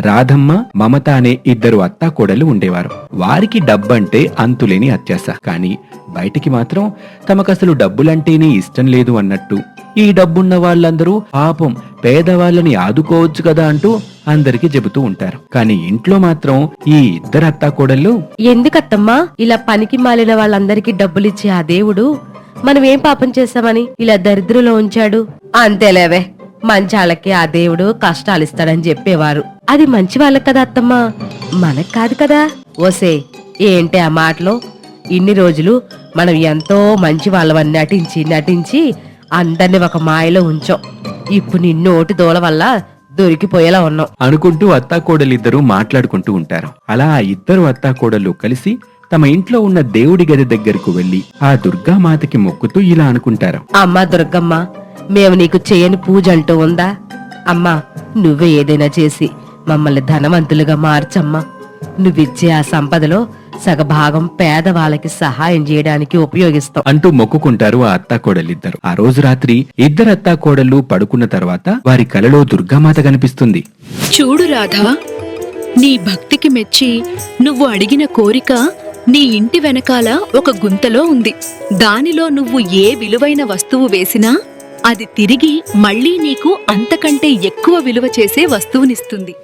రాధమ్మ మమత అనే ఇద్దరు అత్తాకోడలు ఉండేవారు. వారికి డబ్బంటే అంతులేని అత్యాస. కానీ బయటికి మాత్రం తమకసలు డబ్బులంటేనే ఇష్టం లేదు అన్నట్టు. ఈ డబ్బున్న వాళ్ళందరూ పాపం పేదవాళ్ళని ఆదుకోవచ్చు కదా అంటూ అందరికీ చెబుతూ ఉంటారు. కానీ ఇంట్లో మాత్రం ఈ ఇద్దరు అత్తాకోడళ్ళు ఎందుకత్తమ్మా? ఇలా పనికి మాలిన వాళ్ళందరికీ డబ్బులిచ్చే ఆ దేవుడు మనం ఏం పాపం చేశామని ఇలా దరిద్రులో ఉంచాడు? అంతేలేవే. మంచాలకి ఆ దేవుడు కష్టాలిస్తాడని చెప్పేవారు. అది మంచి వాళ్ళకి కదా అత్తమ్మా. మనకు కాదు కదా. ఓసే ఏంటి ఆ మాటలో? ఇన్ని రోజులు మనం ఎంతో మంచి వాళ్ళవని నటించి నటించి అందరిని ఒక మాయలో ఉంచాం. ఇప్పుడు నీ నోటి దూల వల్ల దొరికిపోయేలా ఉన్నాం. అనుకుంటూ అత్తాకోడలిద్దరూ మాట్లాడుకుంటూ ఉంటారు. అలా ఆ ఇద్దరు అత్తాకోడలు కలిసి తమ ఇంట్లో ఉన్న దేవుడి గది దగ్గరకు వెళ్ళి ఆ దుర్గామాతకి మొక్కుతూ ఇలా అనుకుంటారు. అమ్మా దుర్గమ్మ మేము నీకు చేయని పూజ అంటూ ఉందా? అమ్మా నువ్వే ఏదైనా చేసి మమ్మల్ని ధనవంతులుగా మార్చమ్మా. నువ్విచ్చే ఆ సంపదలో సగభాగం పేదవాళ్ళకి సహాయం చేయడానికి ఉపయోగిస్తాం. అంటూ మొక్కుకుంటారు ఆ అత్తాకోడలిద్దరు ఆ రోజు రాత్రి ఇద్దరు అత్తాకోడళ్ళు పడుకున్న తర్వాత వారి కలలో దుర్గామాత కనిపిస్తుంది. చూడు రాధా నీ భక్తికి మెచ్చి నువ్వు అడిగిన కోరిక నీ ఇంటి వెనకాల ఒక గుంతలో ఉంది. దానిలో నువ్వు ఏ విలువైన వస్తువు వేసినా అది తిరిగి మళ్ళీ నీకు అంతకంటే ఎక్కువ విలువ చేసే వస్తువునిస్తుంది.